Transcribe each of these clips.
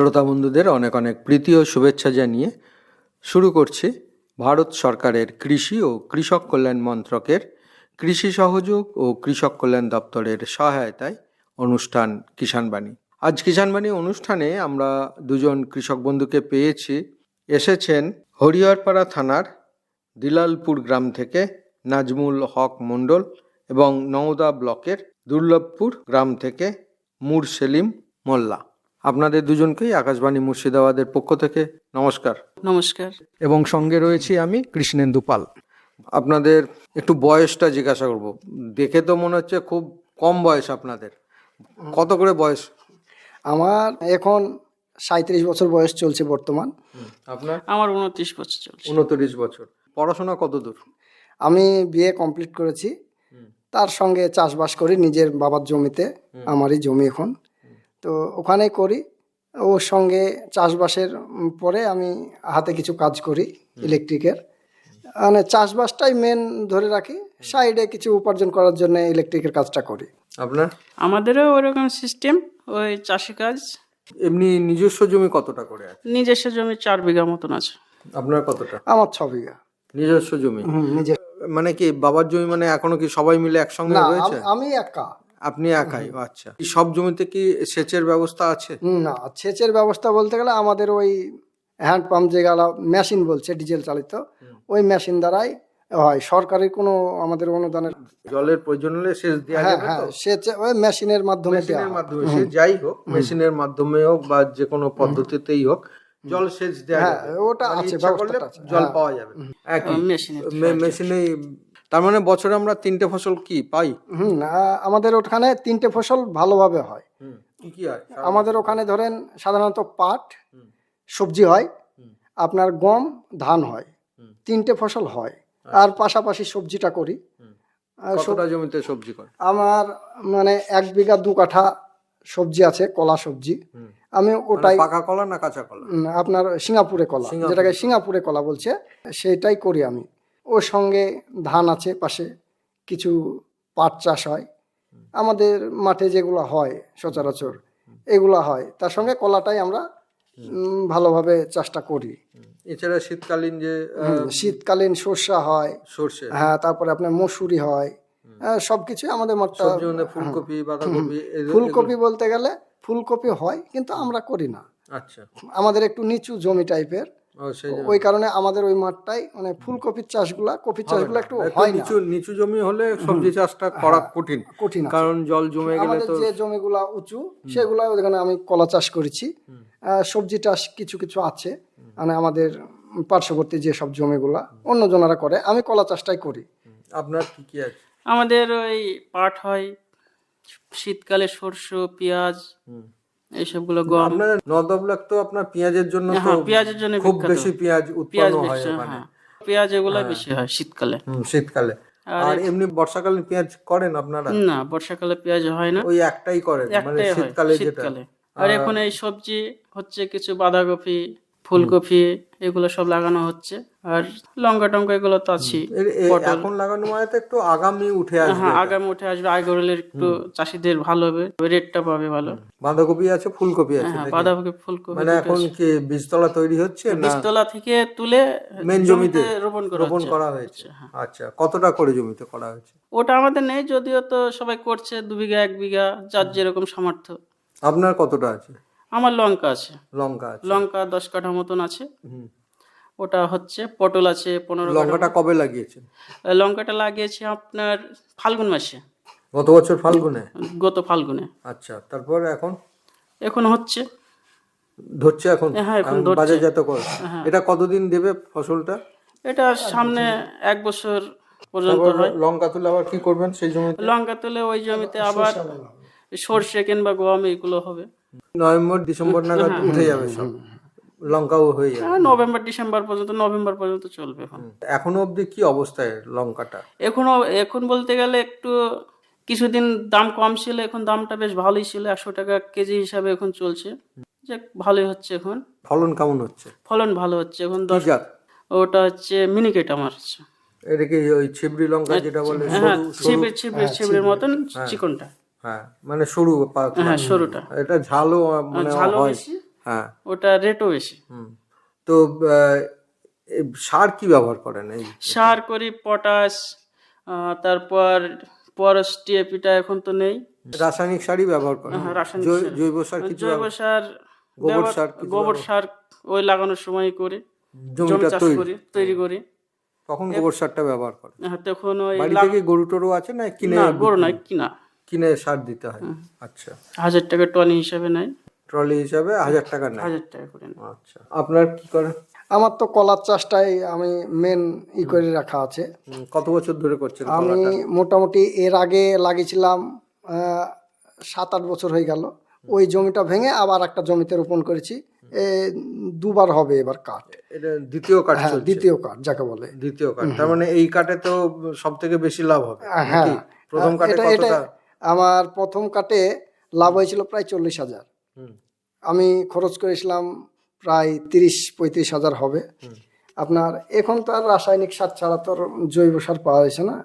শ্রোতা বন্ধুদের অনেক অনেক প্রীতি ও শুভেচ্ছা জানিয়ে শুরু করছি ভারত সরকারের কৃষি ও কৃষক কল্যাণ মন্ত্রকের কৃষি সহযোগ ও কৃষক কল্যাণ দপ্তরের সহায়তায় অনুষ্ঠান কিষাণবাণী আজ কিষাণবাণী অনুষ্ঠানে আমরা দুজন কৃষক বন্ধুকে পেয়েছি। এসেছেন হরিহরপাড়া থানার দিলালপুর গ্রাম থেকে নাজমুল হক মণ্ডল এবং নওদা ব্লকের দুর্লভপুর গ্রাম থেকে মুর সেলিম মোল্লা। আপনাদের দুজনকেই আকাশবাণী মুর্শিদাবাদের পক্ষ থেকে নমস্কার। নমস্কার। এবং সঙ্গে রয়েছি আমি কৃষ্ণেন্দু পাল। আপনাদের একটু বয়সটা জিজ্ঞাসা করব। দেখে তো মনে হচ্ছে খুব কম বয়স আপনাদের। কত করে বয়স? আমার এখন সাঁত্রিশ বছর বয়স চলছে বর্তমান। আপনার? আমার উনত্রিশ বছর চলছে। উনত্রিশ বছর। পড়াশোনা কত দূর? আমি বিয়ে কমপ্লিট করেছি। তার সঙ্গে চাষবাস করি নিজের বাবার জমিতে। আমারই জমি এখন। তো ওখানেই করি। ওর সঙ্গে চাষবাসের পরে আমি হাতে কিছু কাজ করি ইলেকট্রিকের। মানে চাষবাসটাই মেন ধরে রাখি। সাইডে কিছু উপার্জন করার জন্য ইলেকট্রিকের কাজটা করি। আপনার? আমাদেরও ওরকম সিস্টেম ওই চাষি কাজ। এমনি নিজস্ব জমি কতটা করে আছে? নিজস্ব জমি চার বিঘা মতন আছে। আপনার কতটা? আমার ছ বিঘা। নিজস্ব জমি? মানে কি বাবার জমি মানে এখনও কি সবাই মিলে একসঙ্গে রয়েছে? আমি একা। আপনি একাই? আচ্ছা। সব জমিতে কি সেচের ব্যবস্থা আছে? না। সেচের ব্যবস্থা বলতে গেলে আমাদের ওই হ্যান্ড পাম্প যেগুলো মেশিন বলছে ডিজেল চালিত ওই মেশিন দ্বারাই হয়। সরকারি কোনো আমাদের অনুদানের জলের প্রয়োজন হলে সেচ দেওয়া হ্যাঁ হ্যাঁ। সেচ ওই মেশিনের মাধ্যমে মেশিনের মাধ্যমে। সে যাই হোক মেশিনের মাধ্যমে হোক বা যে কোনো পদ্ধতিতেই হোক জল সেচ দেওয়া হ্যাঁ, ওটা মানে আছে, জল হ্যাঁ। পাওয়া যাবে। মেশিনে তার মানে বছরে আমরা তিনটে ফসল কি পাই? হুম আমাদের ওখানে তিনটে ফসল ভালোভাবে হয়। কি হয়? আমাদের ওখানে ধরেন সাধারণত পাট সবজি হয় আপনার গম ধান হয় তিনটে ফসল হয়। আর পাশাপাশি সবজিটা করি। কতটা জমিতে সবজি করে আমার মানে এক বিঘা দু কাঠা সবজি আছে কলা সবজি। আমি ওটাই মানে পাকা কলা না কাঁচা কলা? আপনার সিঙ্গাপুরে কলা যেটাকে সিঙ্গাপুরে কলা বলছে সেটাই করি আমি। ওর সঙ্গে ধান আছে পাশে কিছু পাট চাষ হয়। আমাদের মাঠে যেগুলো হয় সচরাচর এগুলো হয়। তার সঙ্গে কলাটাই আমরা ভালোভাবে চাষটা করি। এছাড়া শীতকালীন যে শীতকালীন সর্ষা হয় সর্ষে। হ্যাঁ তারপরে আপনার মসুরি হয় সব কিছুই আমাদের মাঠটা মানে ফুলকপি বাঁধাকপি ফুলকপি বলতে গেলে ফুলকপি হয় কিন্তু আমরা করি না। আচ্ছা। আমাদের একটু নিচু জমি টাইপের ওই কারণে আমাদের ওই মাঠটাই মানে ফুলকপির চাষগুলা কপির চাষগুলো একটু একটু হয় নিচু নিচু জমি হলে সবজি চাষটা করা কঠিন। কঠিন কারণ জল জমে গেলে আমাদের তো যে জমিগুলা উঁচু সেগুলা ওখানে আমি কলা চাষ করেছি। সবজি চাষ কিছু কিছু আছে। মানে আমাদের পার্শ্ববর্তী যে সব জমিগুলা অন্য জনেরা করে। আমি কলা চাষটাই করি। আপনার কি কি আছে? আমাদের ওই পাট হয় শীতকালে সর্ষ পেঁয়াজ এইসবগুলো গম। আপনার নদবলাক তো আপনার পেঁয়াজের জন্য তো হ্যাঁ পেঁয়াজের জন্য খুব বেশি পেঁয়াজ উৎপন্ন হয় হ্যাঁ পেঁয়াজ এগুলো বেশি হয় শীতকালে। শীতকালে। আর এমনি বর্ষাকালে পেঁয়াজ করেন আপনারা? না বর্ষাকালে পেঁয়াজ হয় না। ওই একটাই করেন মানে শীতকালে যেটা। শীতকালে। আর এখন এই সবজি হচ্ছে কিছু বাঁধাকপি ফুলকপি এগুলো সব লাগানো হচ্ছে। আর লঙ্কা টঙ্কা এগুলো তো আছেই এখন লাগানো মানে তো একটু আগামী উঠে আসবে হ্যাঁ আগামী উঠে আসবে। আগে হলে একটু চাষিদের ভালো হবে রেটটা পাবে ভালো। বাঁধাকপি আছে ফুলকপি আছে হ্যাঁ বাঁধাকপি ফুলকপি মানে এখন কি বীজতলা তৈরি হচ্ছে না? বীজতলা থেকে তুলে মেন জমিতে রোপণ করা রোপণ করা হয়েছে। আচ্ছা কতটা করে জমিতে করা হয়েছে? ওটা আমাদের নেই যদিও তো সবাই করছে দু বিঘা এক বিঘা যার যেরকম সামর্থ্য। আপনার কতটা আছে? আমার লঙ্কা আছে। লঙ্কা আছে। লঙ্কা দশ কাঠা মতন আছে। ওটা হচ্ছে পটল আছে পনেরো কাঠা লঙ্কাটা কবে লাগিয়েছেন? লঙ্কাটা লাগিয়েছি আপনার ফাল্গুন মাসে। গত বছর ফাল্গুনে? গত ফাল্গুনে। আচ্ছা তারপর এখন? এখন হচ্ছে। ধরছে এখন? হ্যাঁ, এখন এখন ধরছে। বাজারজাত করে। এটা কতদিন দেবে ফসলটা? এটা সামনে এক বছর পর্যন্ত তারপর হয়। লঙ্কা তুলে আবার কি করবেন সেই জমিতে? লঙ্কা তুলে ওই জমিতে আবার সর্ষে কিংবা গম এগুলো হবে। নভেম্বর ডিসেম্বর নাগাদ উঠে যাবে সব। লঙ্কাও হয়ে যাবে। হ্যাঁ, নভেম্বর ডিসেম্বর পর্যন্ত নভেম্বর পর্যন্ত চলবে এখন। এখনও অবধি কি অবস্থায় লঙ্কাটা? এখনও এখন বলতে গেলে একটু কিছুদিন দাম কম ছিল এখন দামটা বেশ ভালোই ছিল একশো টাকা কেজি হিসাবে এখন চলছে। যে ভালোই হচ্ছে এখন। ফলন কেমন হচ্ছে? ফলন ভালো হচ্ছে এখন দশ ওটা হচ্ছে মিনিকেট আমার হচ্ছে। এটা কি ওই ছিবড়ি লঙ্কা যেটা বলে? হ্যাঁ সরু সরু ছিপড়ে ছিপড়ে মতন চিকনটা। হ্যাঁ মানে সরু পাতলা। হ্যাঁ সরুটা। এটা ঝালও মানে ঝালও হয়। বেশি। হ্যাঁ। ওটা রেটও বেশি। হুম। তো আহ, সার কি ব্যবহার করেন এই? সার করি পটাশ আহ, তারপর পরশ টিএপিটা এখন তো নেই। রাসায়নিক সারই ব্যবহার করেন? হ্যাঁ, রাসায়নিক জৈ- সার। জৈব সার কিছু জৈব ব্যবহার- সার গোবর ব্যবহার- সার কিছু গোবর সার ওই লাগানোর সময় করি। জমি জমিটা চাষ তৈরি করি তৈরি করি। তখন গোবর সারটা ব্যবহার করেন? হ্যাঁ, তখন ওই বাড়ি লাগ- থেকে গরু টরু আছে না কিনে না গরু নয় কিনা। কিনে সার দিতে হয়। আচ্ছা। হাজার টাকা টনি হিসাবে নেয় ট্রলি হিসাবে হাজার টাকা নেয়। হাজার টাকা করে নেয়। আচ্ছা। আপনার কি করেন? আমার তো কলার চাষটাই আমি মেন ই করে রাখা আছে। কত বছর ধরে করছেন আমি মোটামুটি এর আগে লাগিয়েছিলাম সাত আট বছর হয়ে গেল। ওই জমিটা ভেঙে আবার একটা জমিতে রোপণ করেছি। এ দুবার হবে এবার কাঠ। এটা দ্বিতীয় কাঠ হ্যাঁ দ্বিতীয় কাঠ যাকে বলে। দ্বিতীয় কাঠ। তার মানে এই কাঠে তো সব থেকে বেশি লাভ হবে। হ্যাঁ। প্রথম কাঠে এটা কতটা আমার প্রথম কাটে লাভ হয়েছিল প্রায় চল্লিশ হাজার। আমি খরচ করেছিলাম প্রায় তিরিশ পঁয়ত্রিশ হাজার হবে। আপনার এখন তো আর রাসায়নিক সার ছাড়া তো জৈব সার পাওয়া যাচ্ছে না।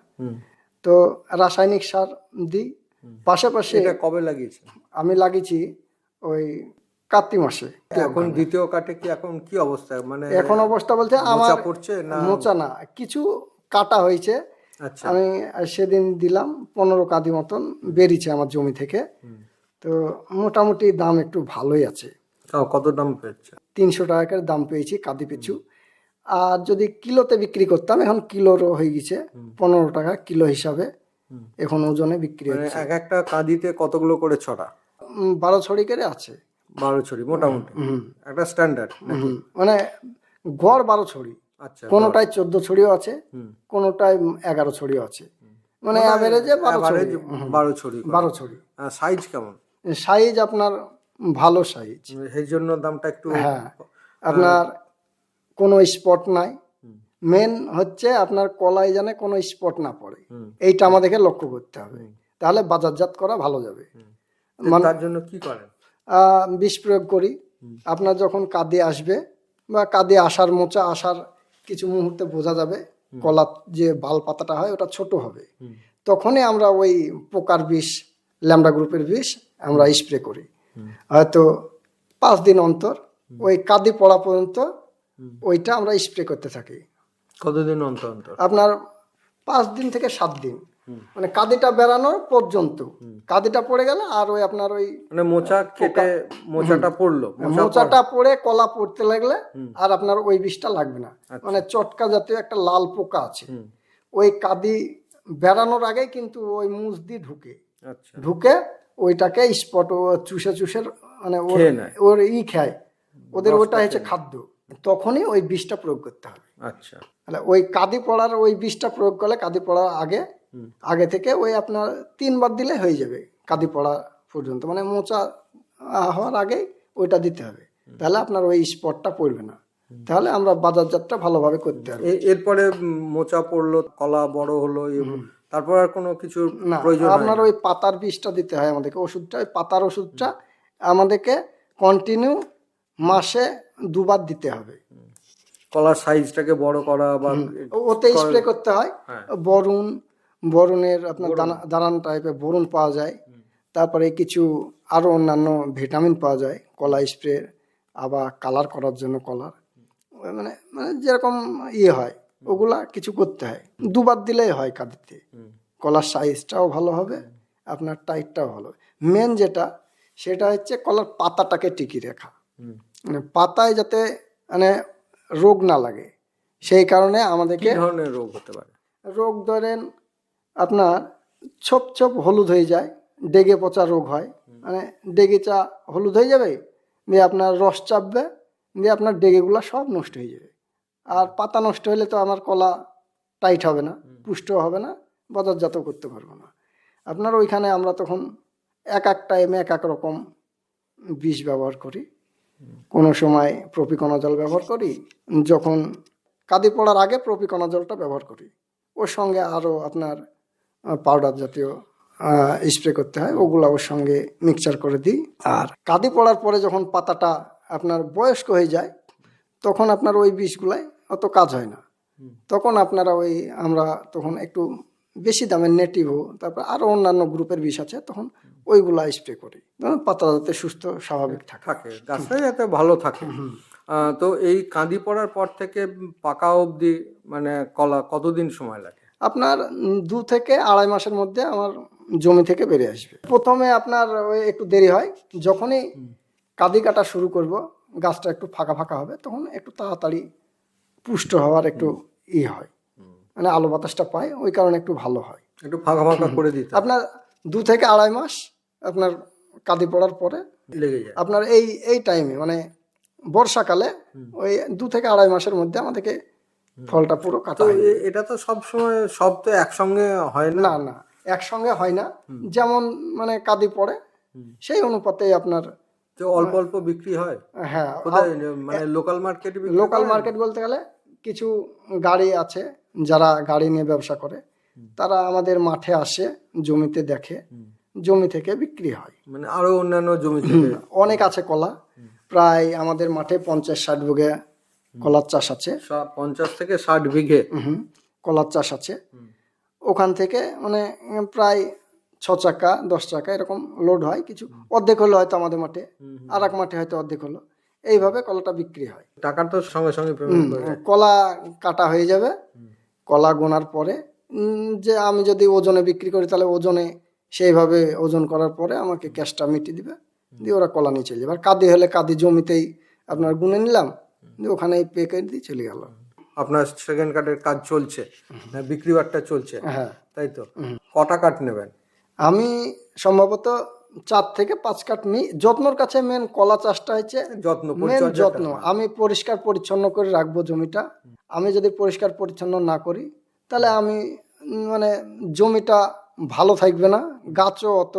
তো রাসায়নিক সার দিই। পাশাপাশি এটা কবে লাগিয়েছেন? আমি লাগিয়েছি ওই কার্তিক মাসে। এখন দ্বিতীয় কাঠে কি এখন কি অবস্থা? মানে এখন অবস্থা বলতে আমার পড়ছে না? মোচা না কিছু কাটা হয়েছে। আমি সেদিন দিলাম পনেরো কাদি মতন বেরিয়েছে আমার জমি থেকে। তো মোটামুটি দাম একটু ভালোই আছে। তাও কত দাম পেয়েছে? তিনশো টাকা করে দাম পেয়েছি কাদি পিছু। আর যদি কিলোতে বিক্রি করতাম এখন কিলোরও হয়ে গেছে। পনেরো টাকা কিলো হিসাবে এখন ওজনে বিক্রি মানে হচ্ছে। এক একটা কাঁদিতে কতগুলো করে ছড়া? বারো ছড়ি করে আছে। বারো ছড়ি মোটামুটি। একটা স্ট্যান্ডার্ড মানে গড় বারো ছড়ি। আচ্ছা কোনোটায় চোদ্দ ছড়িও আছে কোনোটায় এগারো ছড়িও আছে। মানে অ্যাভারেজে বারো ছড়ি। বারো ছড়ি বারো ছড়ি। সাইজ কেমন? সাইজ আপনার ভালো সাইজ সেই জন্য দামটা একটু হ্যাঁ। আপনার কোনো স্পট নাই। মেন হচ্ছে আপনার কলাই জানে কোনো স্পট না পড়ে। এইটা আমাদেরকে লক্ষ্য করতে হবে। তাহলে বাজারজাত করা ভালো যাবে। তার জন্য কি করেন? বিষ প্রয়োগ করি। আপনার যখন কাঁদে আসবে বা কাঁদে আসার মোচা আসার কিছু মুহূর্তে বোঝা যাবে কলার যে বাল পাতাটা হয় ওটা ছোট হবে। তখনই আমরা ওই পোকার বিষ ল্যামডা গ্রুপের বিষ আমরা স্প্রে করি। হয়তো পাঁচ দিন অন্তর ওই কাঁদি পড়া পর্যন্ত ওইটা আমরা স্প্রে করতে থাকি। কতদিন অন্তর অন্তর? আপনার পাঁচ দিন থেকে সাত দিন। মানে কাঁদিটা বেড়ানোর পর্যন্ত। কাঁদিটা পড়ে গেলে আর ওই আপনার ওই মানে মোচা কেটে মোচাটা পড়ল মোচাটা পড়ে কলা পড়তে লাগলে আর আপনার ওই বিষটা লাগবে না। মানে চটকা জাতীয় একটা লাল পোকা আছে। ওই কাদি বেড়ানোর আগে কিন্তু ওই মুজ দিয়ে ঢুকে। আচ্ছা। ঢুকে ওইটাকে স্পট ও চুষে চুষে মানে ওর ওর ই খায়। ওদের ওটা হচ্ছে খাদ্য। তখনই ওই বিষটা প্রয়োগ করতে হবে। আচ্ছা। তাহলে ওই কাদি পড়ার ওই বিষটা প্রয়োগ করলে কাদি পড়ার আগে আগে থেকে ওই আপনার তিনবার দিলে হয়ে যাবে কাদি পড়া পর্যন্ত। মানে মোচা হওয়ার আগেই ওইটা দিতে হবে। তাহলে আপনার ওই স্পটটা পড়বে না। তাহলে আমরা বাজারজাতটা ভালোভাবে করতে পারব। এ- এরপরে মোচা পড়ল কলা বড় হলো তারপর আর কোনো কিছু না আপনার ওই পাতার বিষটা দিতে হয় আমাদেরকে। ওষুধটা ওই পাতার ওষুধটা আমাদেরকে কন্টিনিউ মাসে দুবার দিতে হবে। কলার সাইজটাকে বড় করা বা ওতে স্প্রে করতে হয়। হ্যাঁ। বরুণ বরুণের আপনার দানা দানান টাইপের বরুণ পাওয়া যায়। তারপরে কিছু আরও অন্যান্য ভিটামিন পাওয়া যায়। কলা স্প্রে আবার কালার করার জন্য কলার মানে মানে যেরকম ইয়ে হয় ওগুলা কিছু করতে হয়। দুবার দিলেই হয় কাঁদিতে। কলার সাইজটাও ভালো হবে আপনার টাইটটাও ভালো হবে। মেন যেটা সেটা হচ্ছে কলার পাতাটাকে টিকি রাখা। মানে পাতায় যাতে মানে রোগ না লাগে। সেই কারণে আমাদেরকে ধরনের রোগ হতে পারে? রোগ ধরেন আপনার ছোপ ছোপ হলুদ হয়ে যায় ডেগে পচা রোগ হয়। মানে ডেগে চা হলুদ হয়ে যাবে দিয়ে আপনার রস চাপবে দিয়ে আপনার ডেগেগুলো সব নষ্ট হয়ে যাবে। আর পাতা নষ্ট হলে তো আমার কলা টাইট হবে না পুষ্ট হবে না বাজারজাত করতে পারব না। আপনার ওইখানে আমরা তখন এক এক টাইমে এক এক রকম বিষ ব্যবহার করি। কোনো সময় প্রপিকণা জল ব্যবহার করি যখন কাদি পড়ার আগে প্রপিকণা জলটা ব্যবহার করি। ওর সঙ্গে আরও আপনার পাউডার জাতীয় স্প্রে করতে হয় ওগুলো ওর সঙ্গে মিক্সচার করে দিই। আর কাঁদি পড়ার পরে যখন পাতাটা আপনার বয়স্ক হয়ে যায় তখন আপনার ওই বিষগুলাই অত কাজ হয় না। তখন আপনারা ওই আমরা তখন একটু বেশি দামের নেটিভো তারপর আরও অন্যান্য গ্রুপের বিষ আছে তখন ওইগুলা স্প্রে করি। পাতা যাতে সুস্থ স্বাভাবিক থাকে। থাকে গাছটা যাতে ভালো থাকে। তো এই কাঁদি পড়ার পর থেকে পাকা অবধি মানে কলা কতদিন সময় লাগে? আপনার দু থেকে আড়াই মাসের মধ্যে আমার জমি থেকে বেরিয়ে আসবে। প্রথমে আপনার ওই একটু দেরি হয় যখনই কাঁদি কাটা শুরু করব গাছটা একটু ফাঁকা ফাঁকা হবে তখন একটু তাড়াতাড়ি পুষ্ট হওয়ার একটু ই হয়। মানে আলো বাতাসটা পায় ওই কারণে একটু ভালো হয়। একটু ফাঁকা ফাঁকা করে দিতে আপনার দু থেকে আড়াই মাস আপনার কাঁদি পড়ার পরে লেগে যায়। আপনার এই এই টাইমে মানে বর্ষাকালে ওই দু থেকে আড়াই মাসের মধ্যে আমাদেরকে ফলটা পুরো। এ- এটা তো সব সময় সব তো একসঙ্গে হয় না? না না একসঙ্গে হয় না। যেমন মানে কাদি পড়ে সেই অনুপাতে আপনার তো অল্প অল্প বিক্রি হয়? হ্যাঁ মানে লোকাল মার্কেট লোকাল মার্কেট বলতে গেলে কিছু গাড়ি আছে যারা গাড়ি নিয়ে ব্যবসা করে। তারা আমাদের মাঠে আসে জমিতে দেখে। জমি থেকে বিক্রি হয়। মানে আরও অন্যান্য জমি অনেক আছে কলা। প্রায় আমাদের মাঠে পঞ্চাশ ষাট বিঘে কলার চাষ আছে। পঞ্চাশ থেকে ষাট বিঘে। কলার চাষ আছে। ওখান থেকে মানে প্রায় ছ চাকা দশ চাকা এরকম লোড হয় কিছু। অর্ধেক হলো হয়তো আমাদের মাঠে আর এক মাঠে হয়তো অর্ধেক হলো। এইভাবে কলাটা বিক্রি হয়। টাকা তো সঙ্গে সঙ্গে কলা কাটা হয়ে যাবে। কলা গোনার পরে যে আমি যদি ওজনে বিক্রি করি তাহলে ওজনে সেইভাবে ওজন করার পরে আমাকে ক্যাশটা মিটিয়ে দিবে। দিয়ে ওরা কলা নিয়ে চলে যাবে। আর কাদি হলে কাদি জমিতেই আপনার গুনে নিলাম দিয়ে ওখানেই পে করে দিয়ে চলে গেল আপনার সেকেন্ড কার্ডের কাজ চলছে বিক্রি বাট্টা চলছে হ্যাঁ। তাই তো? কটা কাঠ নেবেন? আমি সম্ভবত চার থেকে পাঁচ কাঠ নিই। যত্নর কাছে মেন কলা চাষটা হচ্ছে যত্ন মেন যত্ন। আমি পরিষ্কার পরিচ্ছন্ন করে রাখব জমিটা। আমি যদি পরিষ্কার পরিচ্ছন্ন না করি তাহলে আমি মানে জমিটা ভালো থাকবে না। গাছও অত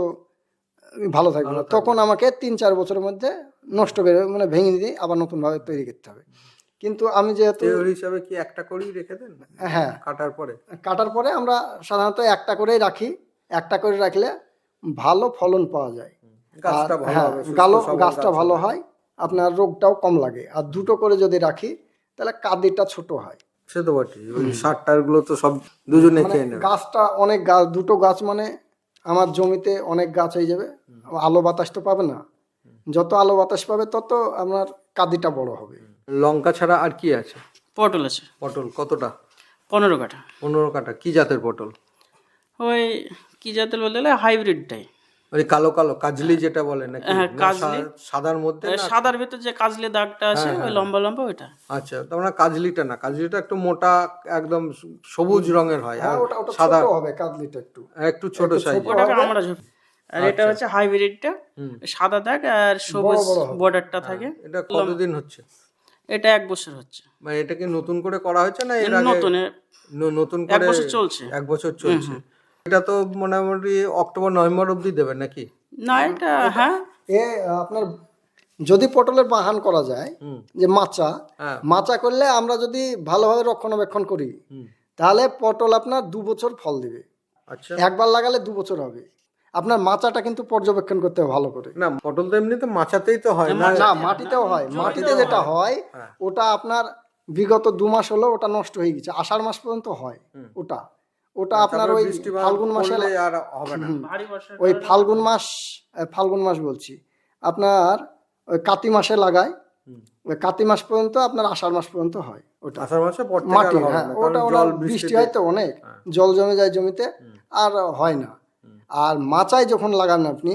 ভালো থাকবে না। তখন আমাকে তিন চার বছরের মধ্যে নষ্ট করে মানে ভেঙে দিয়ে আবার নতুনভাবে তৈরি করতে হবে। কিন্তু আমি যেহেতু হিসাবে কি একটা করেই রেখে দেন? হ্যাঁ। কাটার পরে? কাটার পরে আমরা সাধারণত একটা করেই রাখি। একটা করে রাখলে ভালো ফলন পাওয়া যায়। গাছটা ভালো হ্যাঁ গালো গাছটা ভালো হয় আপনার রোগটাও কম লাগে। আর দুটো করে যদি রাখি তাহলে কাদিটা ছোট হয়। সে তো বটে ওই সার টারগুলো তো সব দুজনে মানে খেয়ে নেবে। গাছটা অনেক গাছ দুটো গাছ মানে আমার জমিতে অনেক গাছ হয়ে যাবে আলো বাতাস তো পাবে না। যত আলো বাতাস পাবে তত আপনার কাদিটা বড় হবে। লঙ্কা ছাড়া আর কি আছে? পটল আছে। পটল কতটা? পনেরো কাঠা। পনেরো কাটা কি জাতের পটল? ওই কি জাতের বলতে গেলে হাইব্রিডটাই। ওই কালো কালো কাজলি যেটা বলে নাকি? হ্যাঁ, না কাজলি। সাদার মধ্যে সাদার ভিতর যে কাজলে দাগটা আছে ওই লম্বা লম্বা ওইটা। আচ্ছা তার মানে কাজলিটা না কাজলিটা একটু মোটা একদম সবুজ রঙের হয় আর হ্যাঁ, সাদা। হবে কাদলিটা একটু। একটু ছোট সাইজ ওটাকে আমরা আর এটা হচ্ছে হাইব্রিডটা। সাদা দাগ আর সবুজ বর্ডারটা থাকে। এটা কতদিন হচ্ছে? এটা এক বছর হচ্ছে। মানে এটা কি নতুন করে করা হয়েছে না এর আগে নতুন ন- নতুন এক বছর চলছে। এক বছর চলছে? এটা তো মোটামুটি অক্টোবর নভেম্বর অবধি দেবেন নাকি? না এটা হ্যাঁ। এ আপনার যদি পটলের বাহান করা যায় যে মাচা হ্যাঁ। মাচা করলে আমরা যদি ভালোভাবে রক্ষণাবেক্ষণ করি তাহলে পটল আপনার দু বছর ফল দিবে। আচ্ছা। একবার লাগালে দু বছর হবে। আপনার মাচাটা কিন্তু পর্যবেক্ষণ করতে হবে ভালো করে। না পটল তো এমনিতে মাচাতেই তো হয় না না? মাটিতেও হয়। মাটিতে যেটা হয় ওটা আপনার বিগত দু মাস হলো ওটা নষ্ট হয়ে গেছে। আষাঢ় মাস পর্যন্ত হয় ওটা। ওটা আপনার ওই ফাল্গুন মাসে আর হবে না। ভারী বর্ষা ওই ফাল্গুন মাস ফাল্গুন মাস বলছি। আপনার ওই কাতি মাসে লাগায়। ওই কাতি মাস পর্যন্ত আপনার আষাঢ় মাস পর্যন্ত হয় ওটা। আষাঢ় মাসে মাটি হ্যাঁ না, ওটা ওটা বৃষ্টি হয় তো অনেক। জল জমে যায় জমিতে আর হয় না। আর মাচায় যখন লাগান আপনি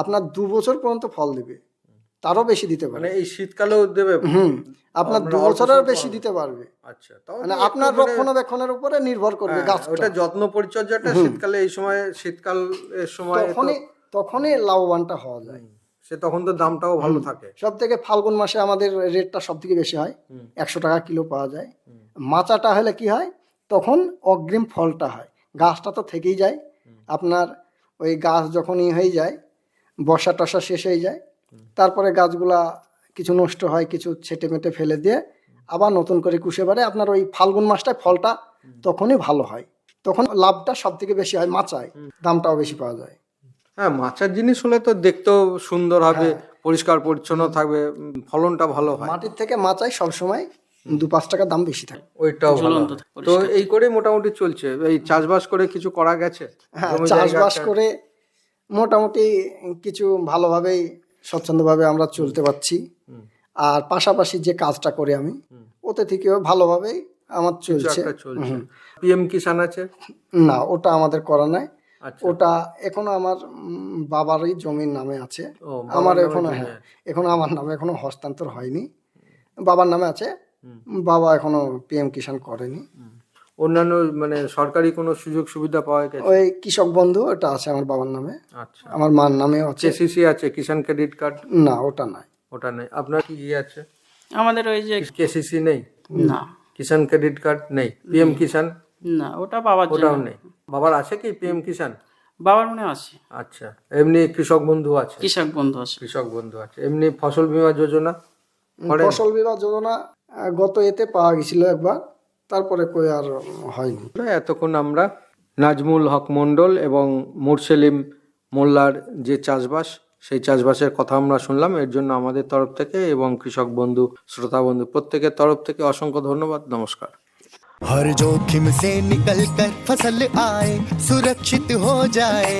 আপনার দু বছর পর্যন্ত ফল দিবে। তারও বেশি দিতে পারে। মানে এই শীতকালেও দেবে? হুম আপনার দু বছরের বেশি দিতে পারবে। আচ্ছা মানে আপনার মানে- রক্ষণাবেক্ষণের উপরে নির্ভর করবে হ্যাঁ, গাছটা। ওটা যত্ন পরিচর্যাটা শীতকালে এই সময় শীতকাল এর সময় তখনই তখনই লাভবানটা হওয়া যায়। সে তখন তো দামটাও ভালো থাকে। সব থেকে ফাল্গুন মাসে আমাদের রেটটা সব থেকে বেশি হয়। একশো টাকা কিলো পাওয়া যায়। মাচাটা হলে কি হয়? তখন অগ্রিম ফলটা হয়। গাছটা তো থেকেই যায়। আপনার ওই গাছ যখনই হয়ে যায় বর্ষা টসা শেষ হয়ে যায় তারপরে গাছগুলা কিছু নষ্ট হয় কিছু ছেটে মেটে ফেলে দিয়ে আবার নতুন করে কুশে বাড়ে। আপনার ওই ফাল্গুন মাসটায় ফলটা তখনই ভালো হয়। তখন লাভটা সব থেকে বেশি হয় মাচায় দামটাও বেশি পাওয়া যায়। হ্যাঁ মাচার জিনিস হলে তো দেখতেও সুন্দর হবে পরিষ্কার পরিচ্ছন্ন থাকবে ফলনটা ভালো হয়। মাটির থেকে মাচায় সবসময় দু পাঁচ টাকা দাম বেশি থাকে। ওইটাও হয়। তো এই করে মোটামুটি চলছে। এই চাষবাস করে কিছু করা গেছে? হ্যাঁ চাষবাস করে মোটামুটি কিছু ভালোভাবেই স্বচ্ছন্দভাবে আমরা চলতে পারছি। আর পাশাপাশি যে কাজটা করি আমি ওতে থেকেও ভালোভাবেই আমার চলছে। পিএম কিষান আছে? না ওটা আমাদের করা নাই। আচ্ছা। ওটা এখনও আমার বাবারই জমির নামে আছে। আমার এখনও হ্যাঁ। এখনও আমার নামে এখনও হস্তান্তর হয়নি। বাবার নামে আছে। বাবা এখনও পিএম কিষান করেনি। অন্যান্য মানে সরকারি কোনো সুযোগ সুবিধা পাওয়া গেছে? ওই কৃষক বন্ধু ওটা আছে আমার বাবার নামে। আচ্ছা। আমার মার নামেও আছে কেসিসি আছে কিষান ক্রেডিট কার্ড? না ওটা নাই। ওটা নেই। আপনার কি ইয়ে আছে? আমাদের ওই যে কেসিসি নেই? না। কিষান ক্রেডিট কার্ড নেই? পিএম কিষান না ওটা বাবার ওটাও নেই। বাবার আছে কি পিএম কিষান বাবার মনে আছে। আচ্ছা এমনি কৃষক বন্ধু আছে। কৃষক বন্ধু আছে। কৃষক বন্ধু আছে। এমনি ফসল বীমা যোজনা? ফসল বীমা যোজনা গত এতে পাওয়া গেছিল একবার। তারপরে কই আর হয়নি এতক্ষণ আমরা নাজমুল হক মণ্ডল এবং মুরসেলিম মোল্লার যে চাষবাস সেই চাষবাসের কথা আমরা শুনলাম এর জন্য আমাদের তরফ থেকে এবং কৃষক বন্ধু শ্রোতা বন্ধু প্রত্যেকের তরফ থেকে অসংখ্য ধন্যবাদ নমস্কার हर जोखिम से निकल कर फसल आए सुरक्षित हो जाए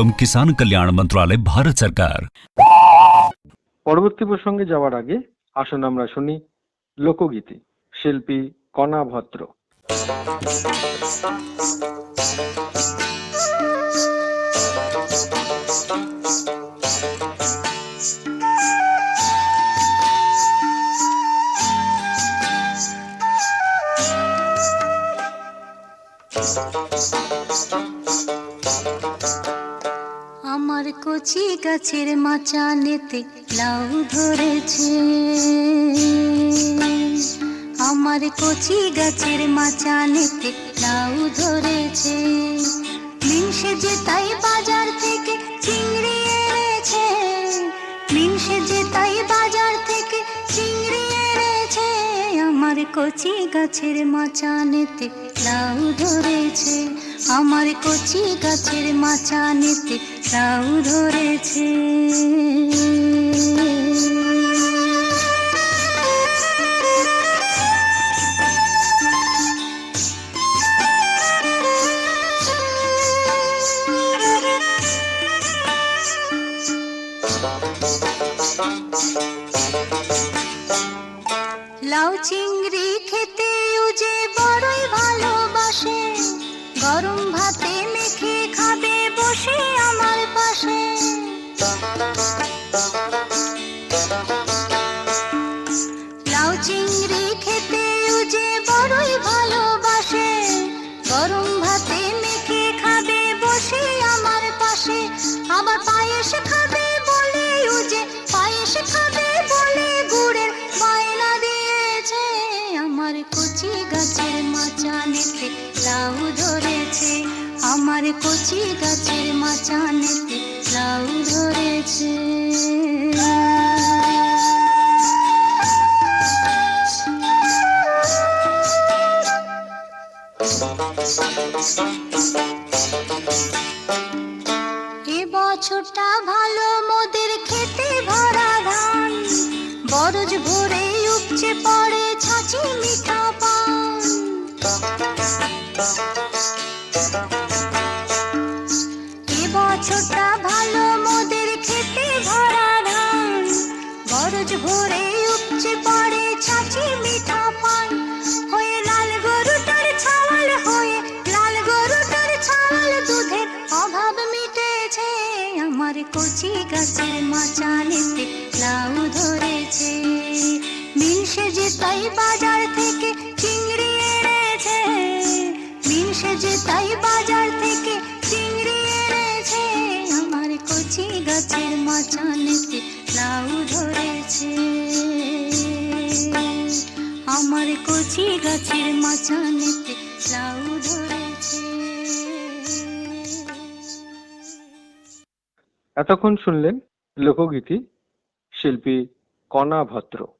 এবং কিষাণ কল্যাণ মন্ত্রণালয় ভারত সরকার পরবর্তী প্রসঙ্গে যাওয়ার আগে আসুন আমরা শুনি লোকগীতি শিল্পী কণা ভদ্র Thank you. আমার কচি গাছের মাচানেতে লাউ ধরেছে। আমার কচি গাছের মাচানেতে লাউ ধরেছে। মিনসে যে তাই বাজার থেকে চিংড়ি এনেছে। মিনসে যে তাই বাজার থেকে চিংড়ি এনেছে। আমার কচি গাছের মাচানেতে লাউ ধরেছে। আমার কচি গাছের মাচানেতে তাও ধরেছে। লাউ চিংড়ি খেতে যে বড়ই ভালোবাসে। গরম ভাতে মেখে খাবে বসে আমার পাশে। লাউ চিংড়ি খেতে যে বড়ই ভালোবাসে, গরম ভাতে মেখে খাবে বসে আমার পাশে। আবার পায়েস খাবে বলে যে, পায়েস খাবে বলে গুড়ের বায়না দিয়েছে। আমার কচি গাছের মাচানেতে লাউ ধরেছে, আমার কচি গাছের মাচানে লাউ ধরেছে। এ বছরটা ভালো, মোদের খেতে ভরা ধান। বরজ ভরে উপচে পড়ে, ছাচি মিঠা এ বছরটা ভালো, মোদের খেতে ভরা ধান। বরজ ভরে উপচে পড়ে ছাঁচি মিঠা পান। হয়ে লাল গরুটার ছাওয়াল, হয়ে লাল গরুটার ছাওয়াল, দুধের অভাব মিটেছে। আমার কচি গাছের মাচানেতে লাউ ধরেছে। মিল সেজে তাই বাজার থেকে চিংড়ি তাই বাজার থেকে চিংড়ি এনেছে। আমার কচি গাছের মাচানেতে লাউ ধরেছে। আমার কচি গাছের মাচানেতে লাউ ধরেছে। এতক্ষণ শুনলেন লোকগীতি শিল্পী কণা ভদ্র।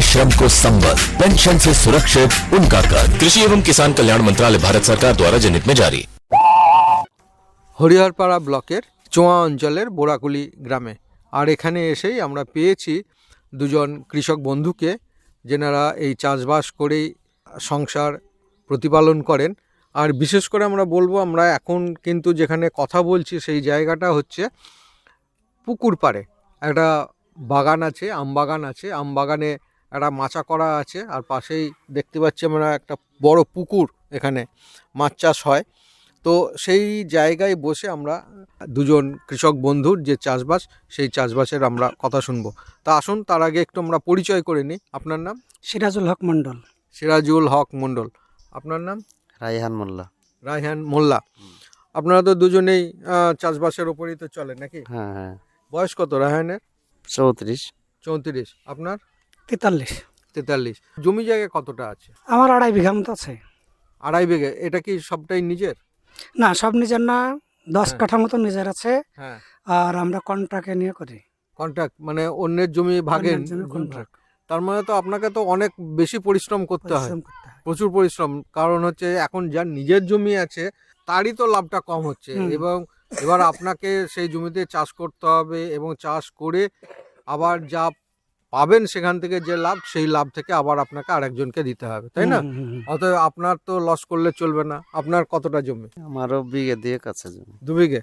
परिश्रम को संबल पेंशन से सुरक्षित उनका कर कृषि एवं किसान कल्याण मंत्रालय भारत सरकार द्वारा जनहित में जारी হরিহরপাড়া ব্লকের চোয়া অঞ্চলের বোরাকুলি গ্রামে আর এখানে এসেই আমরা পেয়েছি দুজন কৃষক বন্ধুকে যেনারা এই চাষবাস করেই সংসার প্রতিপালন করেন আর বিশেষ করে আমরা বলবো আমরা এখন কিন্তু যেখানে কথা বলছি সেই জায়গাটা হচ্ছে পুকুর পাড়ে একটা বাগান আছে আম বাগান আছে আম বাগানে একটা মাচা করা আছে আর পাশেই দেখতে পাচ্ছি আমরা একটা বড় পুকুর এখানে মাছ চাষ হয়। তো সেই জায়গায় বসে আমরা দুজন কৃষক বন্ধুর যে চাষবাস সেই চাষবাসের আমরা কথা শুনব। তা আসুন তার আগে একটু আমরা পরিচয় করে নিই। আপনার নাম? সিরাজুল হক মন্ডল সিরাজুল হক মণ্ডল। আপনার নাম? রায়হান মোল্লা। রায়হান মোল্লা। আপনারা তো দুজনেই চাষবাসের ওপরই তো চলে নাকি? হ্যাঁ হ্যাঁ। বয়স কত রায়হানের? চৌত্রিশ। চৌত্রিশ। আপনার? তেতাল্লিশ। তেতাল্লিশ। জমি জায়গা কতটা আছে? আমার আড়াই বিঘা মতো আছে। আড়াই বিঘে। এটা কি সবটাই নিজের? না সব নিজের না দশ হ্যাঁ। কাঠা মতো নিজের আছে। হ্যাঁ। আর আমরা কন্ট্রাক্টে নিয়ে করি। কন্ট্রাক্ট মানে অন্যের জমি জমি contract। তার মানে তো আপনাকে তো অনেক বেশি পরিশ্রম করতে পরিশ্রম করতে হয়। প্রচুর পরিশ্রম। কারণ হচ্ছে এখন যার নিজের জমি আছে তারই তো লাভটা কম হচ্ছে। এবং এবার আপনাকে সেই জমিতে চাষ করতে হবে এবং চাষ করে আবার যা পাবেন সেখান থেকে যে লাভ সেই লাভ থেকে আবার আপনাকে আরেকজনকে দিতে হবে তাই না। অতএব আপনার তো লস করলে চলবে না। আপনার কতটা জমি? আমারও বিঘে দিয়ে কাছে জমি। দু বিঘে?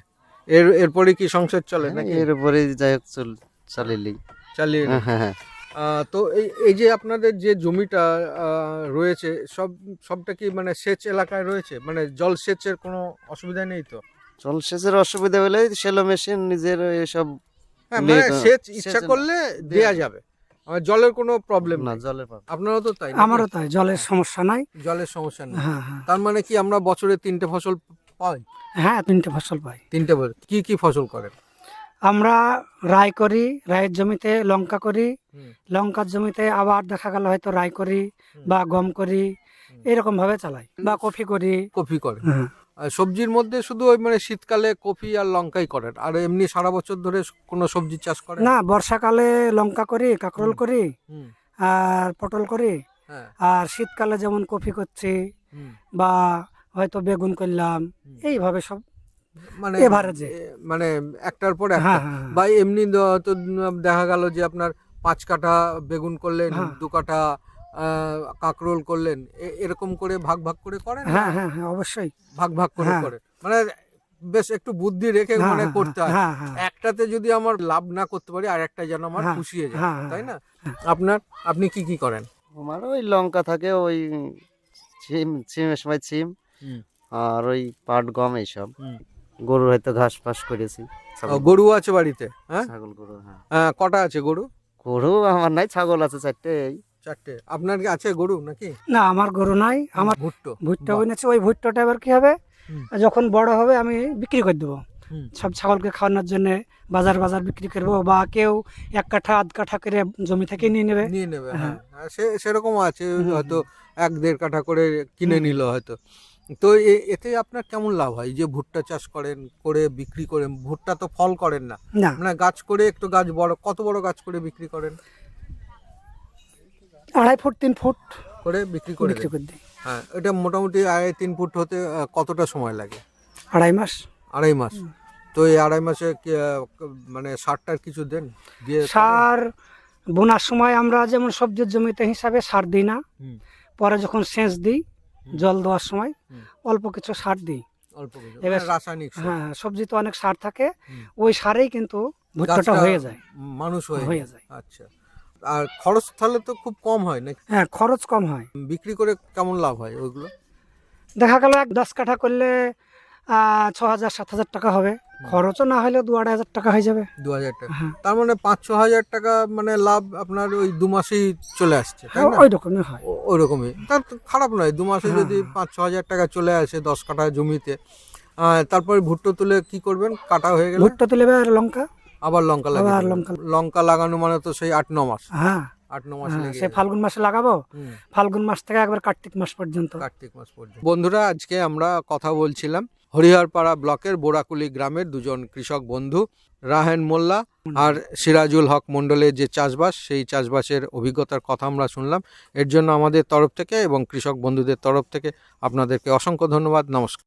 এর এরপরে কি সংসার চলে নাকি? এর উপরে যাই হোক চল চালিলি চালিয়ে নিন। হ্যাঁ হ্যাঁ তো এই এই যে আপনাদের যে জমিটা রয়েছে সব সবটা কি মানে সেচ এলাকায় রয়েছে? মানে জল সেচের কোনো অসুবিধা নেই তো? জল সেচের অসুবিধা হলে সেলো মেশিন নিজের এসব হ্যাঁ মানে সেচ সেচ ইচ্ছা করলে দেয়া যাবে। আমার জলের কোনো প্রবলেম না জলের আপনারও তো তাই আমারও তাই জলের সমস্যা নাই। জলের সমস্যা নেই। হ্যাঁ হ্যাঁ। তার মানে কি আমরা বছরে তিনটে ফসল পাই? হ্যাঁ তিনটে ফসল পাই। তিনটে ফসল কি কি ফসল করেন? আমরা রায় করি রায়ের জমিতে লঙ্কা করি লঙ্কার জমিতে আবার দেখা গেল হয়তো রায় করি বা গম করি এরকম ভাবে চালাই বা কফি করি। কফি করি হ্যাঁ। সবজির মধ্যে শুধু ওই মানে শীতকালে কপি আর লঙ্কাই করেন? আর এমনি সারা বছর ধরে কোনো সবজি চাষ করেন? না বর্ষাকালে লঙ্কা করি কাঁকরোল করি আর পটল করি হ্যাঁ। আর শীতকালে যেমন কপি করছি বা হয়তো বেগুন করলাম এইভাবে সব মানে Average এ। এ, মানে একটার পর একটা। হ্যাঁ হ্যাঁ। বা এমনি তো দেখা গেল যে আপনার পাঁচ কাঠা বেগুন করলেন হ্যাঁ। দু কাঠা কাঁকরোল করলেন এ- এরকম করে ভাগ ভাগ করে করেন হ্যাঁ হ্যাঁ হ্যাঁ অবশ্যই। ভাগ ভাগ করে হ্যাঁ। করেন। মানে বেশ একটু বুদ্ধি রেখে হ্যাঁ, মানে হ্যাঁ, করতে হয়। হ্যাঁ হ্যাঁ। একটাতে যদি আমার লাভ না করতে পারি আর একটা যেন আমার হ্যাঁ, খুশিয়ে যায় তাই না? আপনার আপনি কি কি করেন? আমার ওই লঙ্কা থাকে ওই ছিম ছিমের সময় ছিম আর ওই পাট গম এইসব। গরু হয়তো ঘাস ফাস করেছি। গরু আছে বাড়িতে হ্যাঁ? ছাগল গরু হ্যাঁ। হ্যাঁ, কটা আছে গরু? গরু আমার নাই ছাগল আছে চারটে এই চারটে। আপনার কি আছে গরু নাকি? না আমার গরু নাই। আমার ভুট্টো। ভুট্টা। বনেছে ওই ভুট্টাটা এবার কি হবে। যখন বড় হবে আমি বিক্রি করে দেবো। সব ছাগলকে খাওয়ানোর জন্য বাজার বাজার বিক্রি করব বা কেউ এক কাঠা আধ কাঠা করে জমি থেকে নিয়ে নেবে। নিয়ে নেবে হ্যাঁ। হ্যাঁ। সে সেরকম আছে হয়তো এক দেড় কাঠা করে কিনে নিল হয়তো। তো এ- এতে আপনার কেমন লাভ হয়? যে ভুট্টা চাষ করেন করে বিক্রি করেন ভুট্টা তো ফল করেন না। না। গাছ করে একটু গাছ বড় কত বড় গাছ করে বিক্রি করেন? আড়াই ফুট তিন ফুট করে বিক্রি করে বিক্রি করে দিই হ্যাঁ এটা মোটামুটি আড়াই তিন ফুট হতে কতটা সময় লাগে? আড়াই মাস। আড়াই মাস। তো এই আড়াই মাসে মানে সারটার কিছু দেন? দিয়ে সার বোনার সময় আমরা যেমন সবজির জমিতে হিসাবে সার দিই না পরে যখন সেচ দিই জল দেওয়ার সময় অল্প কিছু সার দিই। অল্প কিছু এবার মানে রাসায়নিক। হ্যাঁ সবজিতে অনেক সার থাকে ওই সারেই কিন্তু ভুট্টাটা হয়ে যায়। মানুষ হয়ে যায়। আচ্ছা। আর খরচ তাহলে তো খুব কম হয় না হ্যাঁ খরচ কম হয়। বিক্রি করে কেমন লাভ হয় ওইগুলো? দেখা গেল এক দশ কাঠা করলে ছ হাজার সাত হাজার টাকা হবে। খরচও না হলে দু আড়াই হাজার টাকা হয়ে যাবে। দু হাজার টাকা। হ্যাঁ। তার মানে পাঁচ ছ হাজার টাকা মানে লাভ আপনার ওই দু মাসেই চলে আসছে তাই ওই রকমই হয়। ও- ওইরকমই তার তো খারাপ নয় দু মাসে হ্যাঁ, যদি হ্যাঁ। পাঁচ ছ হাজার টাকা চলে আসে দশ কাঠা জমিতে তারপরে ভুট্টো তুলে কি করবেন? কাটা হয়ে গেলে? ভুট্টা তুলে আর লঙ্কা। আবার লঙ্কা আবার লঙ্কা। লঙ্কা লাগানো মানে তো সেই আট ন মাস। হ্যাঁ। আট ন মাস হ্যাঁ, লেগে সে। ফাল্গুন মাসে লাগাবো। ফাল্গুন মাস থেকে একবার কার্তিক মাস পর্যন্ত। কার্তিক মাস পর্যন্ত। বন্ধুরা আজকে আমরা কথা বলছিলাম হরিহরপাড়া ব্লকের বোরাকুলি গ্রামের দুজন কৃষক বন্ধু রাহেন মোল্লা আর সিরাজুল হক মণ্ডলের যে চাষবাস সেই চাষবাসের অভিজ্ঞতার কথা আমরা শুনলাম। এর জন্য আমাদের তরফ থেকে এবং কৃষক বন্ধুদের তরফ থেকে আপনাদেরকে অসংখ্য ধন্যবাদ। নমস্কার।